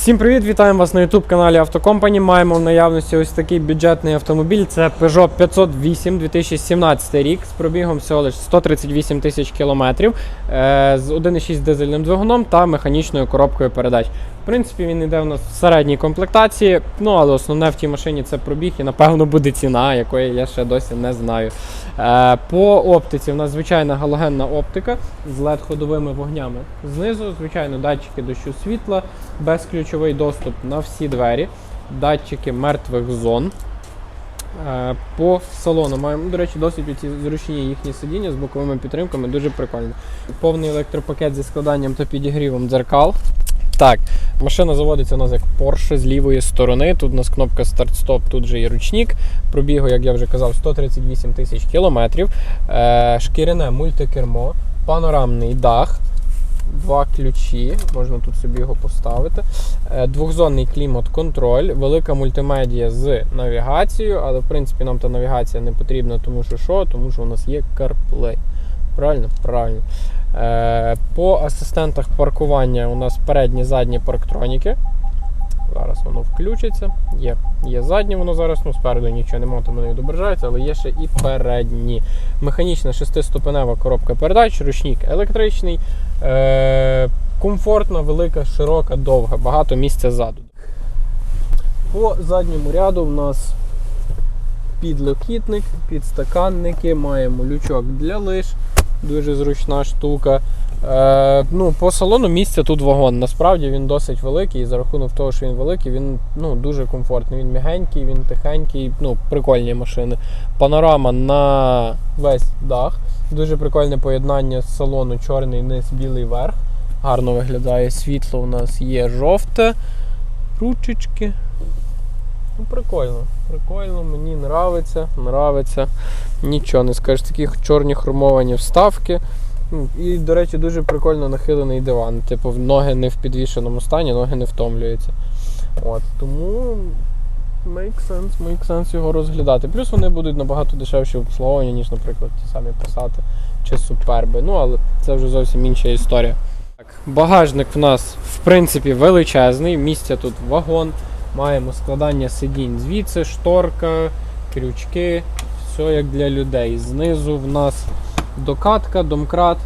Всім привіт! Вітаємо вас на youtube каналі Автокомпані. Маємо в наявності ось такий бюджетний автомобіль. Це Peugeot 508 2017 рік з пробігом всього лише 138 тисяч кілометрів е, з 1,6 дизельним двигуном та механічною коробкою передач. Принципі, він йде у нас в середній комплектації, ну але основне в тій машині це пробіг і напевно буде ціна, якої я ще досі не знаю. Е, По оптиці в нас звичайна галогенна оптика з LED ходовими вогнями. Знизу, звичайно, датчики дощу світла, безключовий доступ на всі двері, датчики мертвих зон. Е, По салону маємо, до речі, досить оці зручні їхні сидіння з боковими підтримками, дуже прикольно. Повний електропакет зі складанням та підігрівом дзеркал. Так, машина заводиться у нас як Porsche з лівої сторони. Тут у нас кнопка старт-стоп, тут же і ручник. Пробігу, як я вже казав, 138 тисяч кілометрів. Е, шкіряне мультикермо, панорамний дах. Два ключі, можна тут собі його поставити. Е, Двохзонний клімат-контроль, велика мультимедія з навігацією, але в принципі нам та навігація не потрібна, тому що що? Тому що у нас є CarPlay. Правильно? Правильно. Е, По асистентах паркування у нас передні задні парктроніки. Зараз воно включиться. Є, є заднє, воно зараз, ну спереду нічого немає, тому не відображається, але є ще і передні. Механічна шестиступенева коробка передач, ручник електричний, е, комфортна, велика, широка, довга, багато місця ззаду. По задньому ряду в нас підлокітник, підстаканники, маємо лючок для лиш, дуже зручна штука. Е, ну, По салону місця тут вагон. Насправді він досить великий, і за рахунок того, що він великий, він ну, дуже комфортний. Він м'ягенький, він тихенький, ну, прикольні машини. Панорама на весь дах. Дуже прикольне поєднання з салону чорний низ, білий верх. Гарно виглядає світло у нас є жовте, ручечки. Ну, прикольно, прикольно, мені нравиться, нравиться. Нічого не скажеш, такі чорні хромовані вставки. Ну, І, до речі, дуже прикольно нахилений диван. Типу, ноги не в підвішеному стані, ноги не втомлюються. От, тому make sense, make sense його розглядати. Плюс вони будуть набагато дешевші в ніж, наприклад, ті самі Passat чи суперби. Ну, але це вже зовсім інша історія. Так, багажник в нас, в принципі, величезний. Місця тут вагон. Маємо складання сидінь звідси, шторка, крючки, все як для людей. Знизу в нас докатка, домкрат,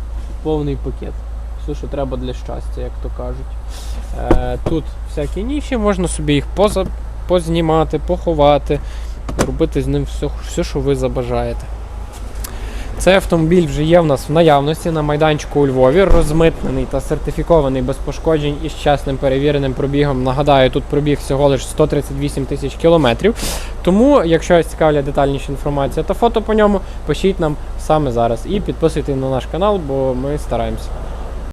повний пакет. Все, що треба для щастя, як то кажуть. Е, тут всякі ніші, можна собі їх поза, познімати, поховати, робити з ним все, все, що ви забажаєте. Цей автомобіль вже є в нас в наявності на майданчику у Львові, розмитнений та сертифікований без пошкоджень і з чесним перевіреним пробігом. Нагадаю, тут пробіг всього лише 138 тисяч кілометрів. Тому, якщо вас цікавлять детальніша інформація та фото по ньому, пишіть нам саме зараз і підписуйтесь на наш канал, бо ми стараємося.